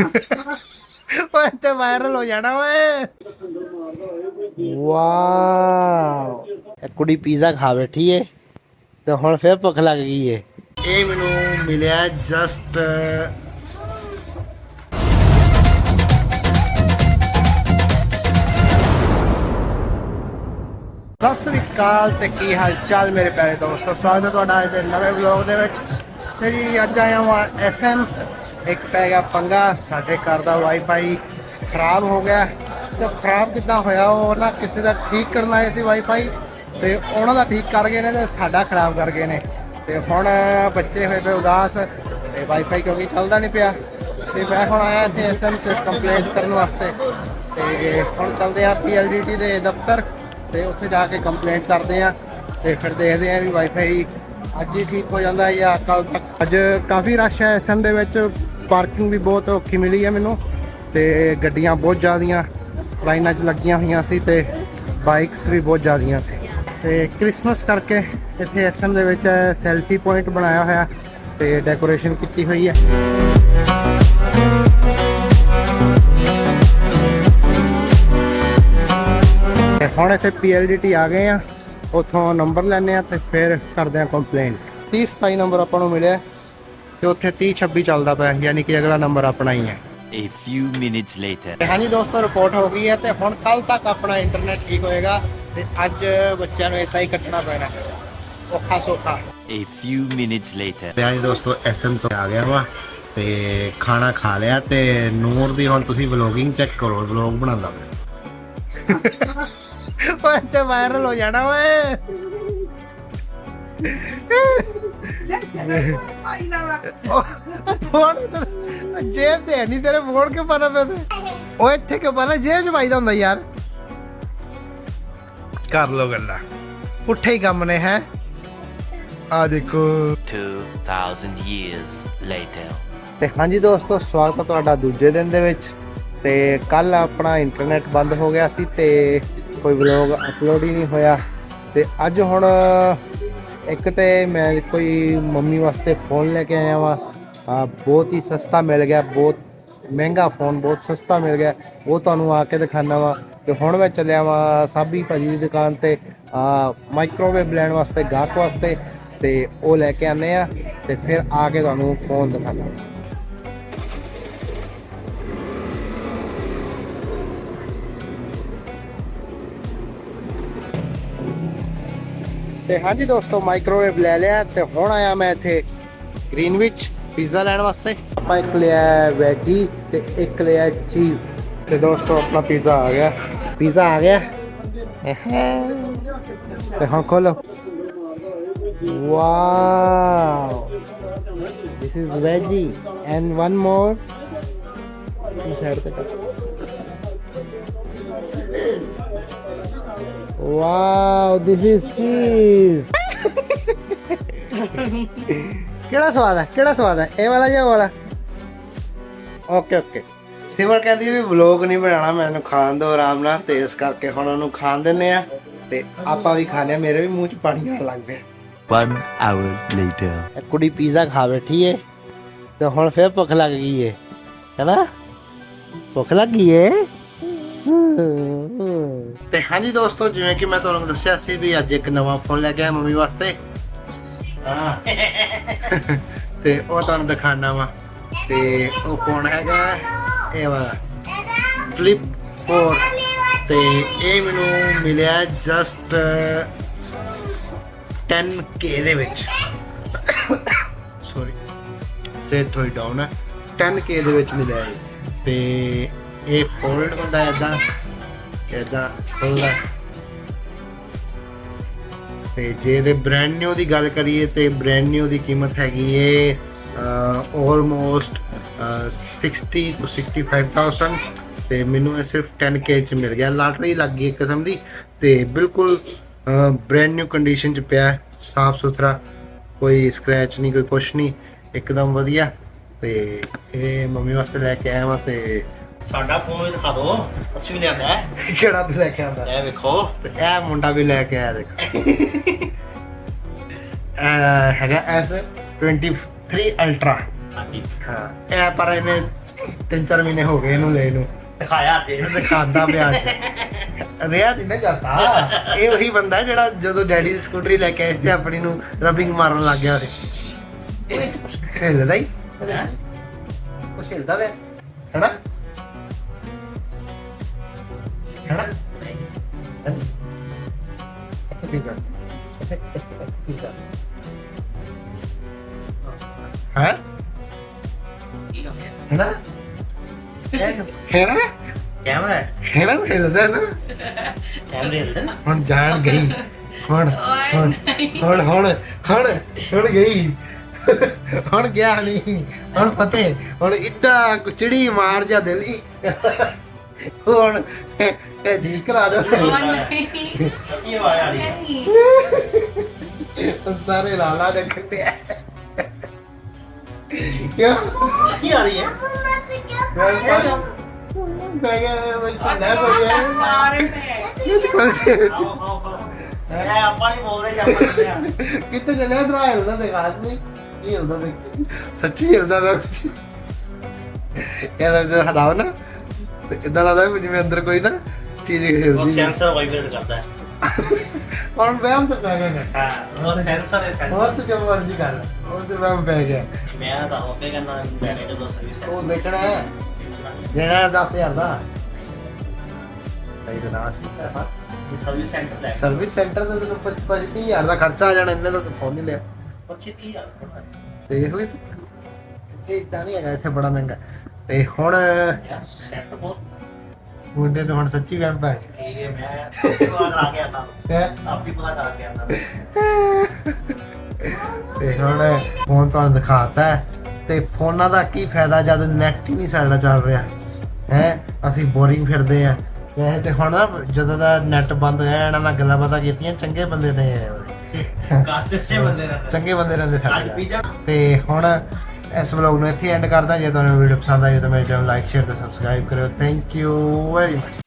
ਓਏ ਤੇ ਵਾਇਰਲ ਹੋ ਜਾਣਾ ਓਏ। ਵਾਓ। ਇਹ ਕੁੜੀ ਪੀਜ਼ਾ ਖਾ ਬੈਠੀ ਏ ਤੇ ਹੁਣ ਫੇਰ ਭੁੱਖ ਲੱਗ ਗਈ ਏ। ਇਹ ਮੈਨੂੰ ਮਿਲਿਆ ਜਸਟ ਸਤਿ ਸ੍ਰੀ ਅਕਾਲ ਤੇ ਕੀ ਹਾਲ ਚਾਲ ਮੇਰੇ ਪਿਆਰੇ ਦੋਸਤੋ? ਸਵਾਗਤ ਹੈ ਤੁਹਾਡਾ ਅੱਜ ਦੇ ਨਵੇਂ ਵਲੌਗ ਦੇ ਵਿੱਚ। ਤੇ ਜੀ ਅੱਜ ਆਇਆ ਹਾਂ ਐਸਐਮ ਇੱਕ ਪੈ ਗਿਆ ਪੰਗਾ, ਸਾਡੇ ਘਰ ਦਾ ਵਾਈਫਾਈ ਖਰਾਬ ਹੋ ਗਿਆ। ਤੇ ਖਰਾਬ ਕਿੱਦਾਂ ਹੋਇਆ? ਉਹ ਨਾ ਕਿਸੇ ਦਾ ਠੀਕ ਕਰਨ ਆਏ ਸੀ ਵਾਈਫਾਈ ਤੇ ਉਹਨਾਂ ਦਾ ਠੀਕ ਕਰ ਗਏ ਨੇ ਤੇ ਸਾਡਾ ਖਰਾਬ ਕਰ ਗਏ ਨੇ। ਤੇ ਹੁਣ ਬੱਚੇ ਹੋਏ ਪਏ ਉਦਾਸ ਤੇ ਵਾਈਫਾਈ ਕਿਉਂਕਿ ਚੱਲਦਾ ਨਹੀਂ ਪਿਆ। ਤੇ ਮੈਂ ਹੁਣ ਆਇਆ ਇੱਥੇ ਐਸਐਮ ਚ ਕੰਪਲੇਂਟ ਕਰਨ ਵਾਸਤੇ। ਤੇ ਹੁਣ ਚੱਲਦੇ ਆ ਪੀਐਲਡੀਟੀ ਦੇ ਦਫ਼ਤਰ ਤੇ ਉੱਥੇ ਜਾ ਕੇ ਕੰਪਲੇਂਟ ਕਰਦੇ ਆ ਤੇ ਫਿਰ ਦੇਖਦੇ ਆ ਵੀ ਵਾਈਫਾਈ ਅੱਜ ਹੀ ਠੀਕ ਹੋ ਜਾਂਦਾ ਜਾਂ ਕੱਲ ਤੱਕ। ਅੱਜ ਕਾਫੀ ਰਸ਼ ਹੈ ਐਸਐਮ ਦੇ ਵਿੱਚ। ਪਾਰਕਿੰਗ ਵੀ ਬਹੁਤ ਔਖੀ ਮਿਲੀ ਹੈ ਮੈਨੂੰ ਤੇ ਗੱਡੀਆਂ ਬਹੁਤ ਜ਼ਿਆਦੀਆਂ ਲਾਈਨਾਂ 'ਚ ਲੱਗੀਆਂ ਹੋਈਆਂ ਸੀ ਤੇ ਬਾਈਕਸ ਵੀ ਬਹੁਤ ਜ਼ਿਆਦੀਆਂ ਸੀ। ਤੇ ਕ੍ਰਿਸਮਸ ਕਰਕੇ ਇੱਥੇ ਐਸਐਮ ਦੇ ਵਿੱਚ ਸੈਲਫੀ ਪੁਆਇੰਟ ਬਣਾਇਆ ਹੋਇਆ ਤੇ ਡੈਕੋਰੇਸ਼ਨ ਕੀਤੀ ਹੋਈ ਹੈ। ਤੇ ਹੁਣ ਇੱਥੇ ਪੀਐਲਡੀਟੀ ਆ ਗਏ ਆ, ਉੱਥੋਂ ਨੰਬਰ ਲੈਣੇ ਆ ਤੇ ਫਿਰ ਕਰਦੇ ਆ ਕੰਪਲੇਂਟ। 30 27 ਨੰਬਰ ਆਪਾਂ ਨੂੰ ਮਿਲਿਆ। ਤੇ ਉੱਥੇ 30 26 ਚੱਲਦਾ ਪਿਆ ਯਾਨੀ ਕਿ ਅਗਲਾ ਨੰਬਰ ਆਪਣਾ ਹੀ ਹੈ। A few minutes later. ਤੇ ਹਾਂਜੀ ਦੋਸਤੋ ਰਿਪੋਰਟ ਹੋ ਗਈ ਹੈ ਤੇ ਹੁਣ ਕੱਲ ਤੱਕ ਆਪਣਾ ਇੰਟਰਨੈਟ ਠੀਕ ਹੋਏਗਾ ਤੇ ਅੱਜ ਬੱਚਿਆਂ ਨੂੰ ਇਦਾਂ ਹੀ ਕੱਟਣਾ ਪੈਣਾ। ਔਖਾ ਸੌਖਾ। A few minutes later. ਤੇ ਹਾਂਜੀ ਦੋਸਤੋ ਐਸਐਮ ਤੋਂ ਆ ਗਿਆ ਵਾ ਤੇ ਖਾਣਾ ਖਾ ਲਿਆ ਤੇ ਨੂਰ ਦੀ ਹੁਣ ਤੁਸੀਂ ਵਲੋਗਿੰਗ ਚੈੱਕ ਕਰੋ ਵਲੋਗ ਬਣਾਉਂਦਾ ਮੈਂ ਓਏ ਤੇ ਵਾਇਰਲ ਹੋ ਜਾਣਾ ਓਏ। ਫੋਨ ਤਾਂ- ਜੇਬ ਤੇ ਨਹੀਂ ਤੇਰੇ ਫੋਨ ਕਿਉਂ ਪਾਣਾ ਪਿਆ ਤੇ? ਓਏ ਇੱਥੇ ਕਿਉਂ ਪਾਣਾ ਜੇਬ ਚ ਪਾਈਦਾ ਹੁੰਦਾ ਯਾਰ। ਕਰ ਲੋ ਗੱਲਾਂ। ਪੁੱਠੇ ਹੀ ਕੰਮ ਨੇ ਹੈ? ਆ ਦੇਖੋ। 2,000 years later. ਤੇ ਹਾਂਜੀ ਦੋਸਤੋ ਸਵਾਗਤ ਹੈ ਤੁਹਾਡਾ ਦੂਜੇ ਦਿਨ ਦੇ ਵਿੱਚ। ਤੇ ਕੱਲ ਆਪਣਾ ਇੰਟਰਨੈਟ ਬੰਦ ਹੋ ਗਿਆ ਸੀ ਤੇ ਕੋਈ ਵਲੌਗ ਅਪਲੋਡ ਹੀ ਨਹੀਂ ਹੋਇਆ। ਤੇ ਅੱਜ ਹੁਣ ਇੱਕ ਤੇ ਮੈਂ ਕੋਈ ਮੰਮੀ ਵਾਸਤੇ ਫੋਨ ਲੈ ਕੇ ਆਇਆ ਵਾਂ। ਬਹੁਤ ਹੀ ਸਸਤਾ ਮਿਲ ਗਿਆ, ਬਹੁਤ ਮਹਿੰਗਾ ਫੋਨ ਬਹੁਤ ਸਸਤਾ ਮਿਲ ਗਿਆ। ਉਹ ਤੁਹਾਨੂੰ ਆ ਕੇ ਦਿਖਾਣਾ ਵਾ। ਤੇ ਹੁਣ ਮੈਂ ਚੱਲਿਆ ਵਾਂ ਸਾਬੀ ਭਾਜੀ ਦੀ ਦੁਕਾਨ ਤੇ। ਆ ਮਾਈਕ੍ਰੋਵੇਵ ਲੈਣ ਵਾਸਤੇ, ਗਾਹਕ ਵਾਸਤੇ। ਤੇ ਉਹ ਲੈ ਕੇ ਆਨੇ ਆ ਤੇ ਫਿਰ ਆ ਕੇ ਤੁਹਾਨੂੰ ਫੋਨ ਦਿਖਾਣਾ ਤੇ ਹਾਂਜੀ ਦੋਸਤੋ ਮਾਈਕ੍ਰੋਵੇਵ ਲੈ ਲਿਆ ਤੇ ਹੁਣ ਆਇਆ ਮੈਂ ਇੱਥੇ ਗ੍ਰੀਨਵਿਚ ਪੀਜ਼ਾ ਲੈਣ ਵਾਸਤੇ। ਆਪਾਂ ਇੱਕ ਲਿਆ ਵੈਜੀ ਤੇ ਇੱਕ ਲਿਆ ਚੀਜ਼ ਤੇ ਦੋਸਤੋ, ਆਪਣਾ ਪੀਜ਼ਾ ਆ ਗਿਆ। ਪੀਜ਼ਾ ਆ ਗਿਆ। ਤੇ ਹੁਣ ਖੋਲੋ। Wow. This is veggie and one more side ਤੇ ਕਰ। Wow this is cheese. ਕਿਹੜਾ ਸਵਾਦ ਹੈ? ਕਿਹੜਾ ਸਵਾਦ ਹੈ? ਇਹ ਵਾਲਾ ਜਾਂ ਉਹ ਵਾਲਾ? ਓਕੇ ਓਕੇ ਸਿਮਰ ਕਹਿੰਦੀ ਵੀ ਵਲੌਗ ਨਹੀਂ ਬਣਾਉਣਾ ਮੈਨੂੰ ਖਾਣ ਦਿਓ ਆਰਾਮ ਨਾਲ ਤੇ ਇਸ ਕਰਕੇ ਹੁਣ ਉਹਨੂੰ ਖਾਣ ਦਿੰਨੇ ਆ ਤੇ ਆਪਾਂ ਵੀ ਖਾਣੇ ਆ ਮੇਰੇ ਵੀ ਮੂੰਹ 'ਚ ਪਾਣੀ ਆਉਣ ਲੱਗ ਪਿਆ। One hour later. ਇਹ ਕੁੜੀ ਪੀਜ਼ਾ ਖਾ ਬੈਠੀ ਏ ਤੇ ਹੁਣ ਫੇਰ ਭੁੱਖ ਲੱਗ ਗਈ ਏ ਹੈਨਾ? ਭੁੱਖ ਲੱਗ ਗਈ ਏ? ਹਾਂਜੀ ਦੋਸਤੋ, ਜਿਵੇਂ ਕਿ ਮੈਂ ਤੁਹਾਨੂੰ ਦੱਸਿਆ ਸੀ ਵੀ ਅੱਜ ਇੱਕ ਨਵਾਂ ਫੋਨ ਲੈ ਕੇ ਆਇਆ ਮੰਮੀ ਵਾਸਤੇ। ਹਾਂ। ਤੇ ਉਹ ਤੁਹਾਨੂੰ ਦਿਖਾਣਾ ਵਾ। ਤੇ ਉਹ ਫੋਨ ਹੈਗਾ, ਇਹ ਵਾਲਾ। ਫਲਿਪ 4 ਤੇ ਇਹ ਮੈਨੂੰ ਮਿਲਿਆ ਜਸਟ 10k ਦੇ ਵਿੱਚ। ਸੌਰੀ ਸੇ ਥੋੜੀ ਡਾਊਨ ਹੈ 10k ਦੇ ਵਿੱਚ ਮਿਲਿਆ ਇਹ। ਤੇ ਇਹ ਫੋਲਡ ਹੁੰਦਾ ਇਦਾਂ ਇਦਾਂ ਖੁੱਲਦਾ ਤੇ ਜੇ ਇਹਦੇ ਬ੍ਰਾਂਡ ਨਿਊ ਦੀ ਗੱਲ ਕਰੀਏ ਤੇ ਬ੍ਰਾਂਡ ਨਿਊ ਦੀ ਕੀਮਤ ਹੈਗੀ ਏ ਆਲਮੋਸਟ 60 ਤੋਂ 65000 ਤੇ ਮੈਨੂੰ ਇਹ ਸਿਰਫ 10k ਚ ਮਿਲ ਗਿਆ। ਲਾਟਰੀ ਲੱਗ ਗਈ ਇੱਕ ਕਿਸਮ ਦੀ। ਤੇ ਬਿਲਕੁਲ ਬ੍ਰੈਂਡ ਨਿਊ ਕੰਡੀਸ਼ਨ ਚ ਪਿਆ ਸਾਫ਼ ਸੁਥਰਾ, ਕੋਈ ਸਕ੍ਰੈਚ ਨਹੀਂ, ਕੋਈ ਕੁਛ ਨਹੀਂ। ਇੱਕਦਮ ਵਧੀਆ। ਤੇ ਇਹ ਮੰਮੀ ਵਾਸਤੇ ਲੈ ਕੇ ਆਇਆ ਵਾਂ ਤੇ ਸਾਡਾ ਫੋਨ ਵੀ ਦਿਖਾ ਦਿਓ ਅਸੀਂ ਵੀ ਲਿਆਂਦਾ ਹੈ। ਕਿਹੜਾ ਤੂੰ ਲੈ ਕੇ ਆਂਦਾ ਇਹ ਵੇਖੋ। ਤੇ ਇਹ ਮੁੰਡਾ ਵੀ ਲੈ ਕੇ ਆਇਆ ਦੇਖ। ਇਹ ਹੈਗਾ S23 Ultra ਹਾਂਜੀ। ਹਾਂ ਇਹ ਪਰ ਇਹਨੇ ਤਿੰਨ ਚਾਰ ਮਹੀਨੇ ਹੋ ਗਏ ਇਹਨੂੰ ਲੈ ਨੂੰ। ਦਿਖਾਇਆ ਤੇ ਖਾਂਦਾ ਪਿਆ ਅੱਜ। ਰਿਆ ਨਹੀਂ ਨਾ ਜਾਂਦਾ। ਇਹ ਉਹੀ ਬੰਦਾ ਹੈ ਜਿਹੜਾ ਜਦੋਂ ਡੈਡੀ ਦੀ ਸਕੂਟਰੀ ਲੈ ਕੇ ਆਇਆ ਸੀ ਤੇ ਆਪਣੀ ਨੂੰ ਰਬਿੰਗ ਮਾਰਨ ਲੱਗ ਗਿਆ ਸੀ। ਇਹ ਵਿੱਚ ਕੁਛ ਖੇਲਦਾ ਹੀ। ਕੁਛ ਖੇਲਦਾ ਵੇ ਹੈਨਾ? ਹੈਨਾ ਠੀਕ ਹੈ ਠੀਕ ਹੈ ਹੈ ਹੈਨਾ ਹੈਨਾ ਕੈਮਰਾ ਹੈਨਾ ਖੇਲਦਾ ਨਾ ਕੈਮਰੇ ਦੇ ਨਾ ਹੁਣ ਜਾਣ ਗਈ ਹੁਣ ਹੁਣ ਹੁਣ ਹੁਣ ਹੁਣ ਹੁਣ ਗਈ ਹੁਣ ਗਿਆ ਨਹੀਂ ਹੁਣ ਫਤੇ ਹੁਣ ਇੱਡਾ ਕੁਚੜੀ ਮਾਰ ਜਾ ਦਿਲੀ ਹੁਣ ਇਹ ਠੀਕ ਕਰਾ ਦੋ ਕੀ ਆਵਾਜ਼ ਆ ਰਹੀ ਹੈ ਸਾਰੇ ਲਾਲਾ ਦੇ ਖੱਟਿਆ ਕਿਉਂ? ਕੀ ਆ ਰਹੀ ਹੈ? ਮੈਂ ਮੈਂ ਚੰਗਾ ਬੋਲਿਆ। ਆਓ ਆਓ ਆਓ ਇਹ ਆਪਾਂ ਨਹੀਂ ਬੋਲਦੇ ਜਾਂ ਆਪਾਂ ਕਹਿੰਦੇ ਆ। ਕਿੱਥੇ ਇਧਰ ਆਇਆ ਹੁੰਦਾ ਦਿਖਾ ਨਹੀਂ ਕੀ ਹੁੰਦਾ ਦੇਖ ਸੱਚੀ ਹਿਲਦਾ ਮੈਂ ਕੁਝ ਇਹਦਾ ਜੋ ਹਲਾਓ ਨਾ ਤੇ ਇਦਾਂ ਲੱਗਦਾ ਵੀ ਜਿਵੇਂ ਅੰਦਰ ਕੋਈ ਨਾ ਚੀਜ਼ ਉਹ ਹੈ ਸੈਂਸਰ ਵਾਈਬ੍ਰੇਟ ਕਰਦਾ ਹੈ। ਹੁਣ ਵਹਿਮ ਤਾਂ ਪੈ ਗਿਆ ਨਾ। ਹਾਂ ਉਹ ਸੈਂਸਰ ਹੈ ਸੈਂਸਰ ਬਹੁਤ ਜੋ ਮਰਜ਼ੀ ਕਰ ਲੈ, ਉਹ ਤੇ ਵਹਿਮ ਪੈ ਗਿਆ। ਮੈਂ ਤਾਂ ਹੋ ਕੇ ਕਰਨਾ ਮੈਨੇ ਜਦੋਂ ਸਰਵਿਸ ਉਹ ਦੇਖਣਾ ਹੈ। ਦੇਣਾ 10000 ਦਾ। ਸਹੀ ਤੇ। ਨਾ ਸੀ ਸਰਵਿਸ ਸੈਂਟਰ ਲੈ ਸਰਵਿਸ ਸੈਂਟਰ ਤੇ ਤੈਨੂੰ 25000 ਦਾ ਖਰਚਾ ਆ ਜਾਣਾ ਇੰਨੇ ਦਾ ਤੂੰ ਫੋਨ ਨਹੀਂ ਲਿਆ। 25000 ਦੇਖ ਲਈ ਤੂੰ। ਇੱਥੇ ਇਦਾਂ ਨਹੀਂ ਹੈਗਾ ਇੱਥੇ ਬੜਾ ਮਹਿੰਗਾ। ਤੇ ਹੁਣ ਮੁੰਡੇ ਨੂੰ ਹੁਣ ਸੱਚੀ ਵਹਿਮ ਪੈ ਗਿਆ ਇਹ ਮੈਂ ਪਤਾ ਕਰਾ ਕੇ ਆਤਾ ਹੈਂ? ਆਪ ਵੀ ਪਤਾ ਕਰਾ ਕੇ ਆਤਾ ਤੇ ਹੁਣ ਫੋਨ ਤੁਹਾਨੂੰ ਦਿਖਾਤਾ ਹੈ ਤੇ ਫੋਨਾਂ ਦਾ ਕੀ ਫਾਇਦਾ ਜਦ ਨੈਟ ਹੀ ਨਹੀਂ ਸਾਡਾ ਚੱਲ ਰਿਹਾ। ਹੈ? ਅਸੀਂ ਬੋਰਿੰਗ ਫਿਰਦੇ ਆ ਵੈਸੇ ਤੇ ਹੁਣ ਨਾ ਜਦੋਂ ਦਾ ਨੈਟ ਬੰਦ ਹੋਇਆ ਇਹਨਾਂ ਨਾਲ ਗੱਲਾਂ ਬਾਤਾਂ ਕੀਤੀਆਂ ਚੰਗੇ ਬੰਦੇ ਨੇ। ਬੰਦੇ ਨੇ। ਚੰਗੇ ਬੰਦੇ ਰਹਿੰਦੇ ਸਾਡੇ ਤੇ ਹੁਣ ਇਸ ਵਲੌਗ ਨੂੰ ਇੱਥੇ ਐਂਡ ਕਰਦਾ ਜੇ ਤੁਹਾਨੂੰ ਵੀਡੀਓ ਪਸੰਦ ਆਈ ਤਾਂ ਮੇਰੇ ਚੈਨਲ ਲਾਈਕ ਸ਼ੇਅਰ ਤੇ ਸਬਸਕ੍ਰਾਈਬ ਕਰਿਓ। Thank you very much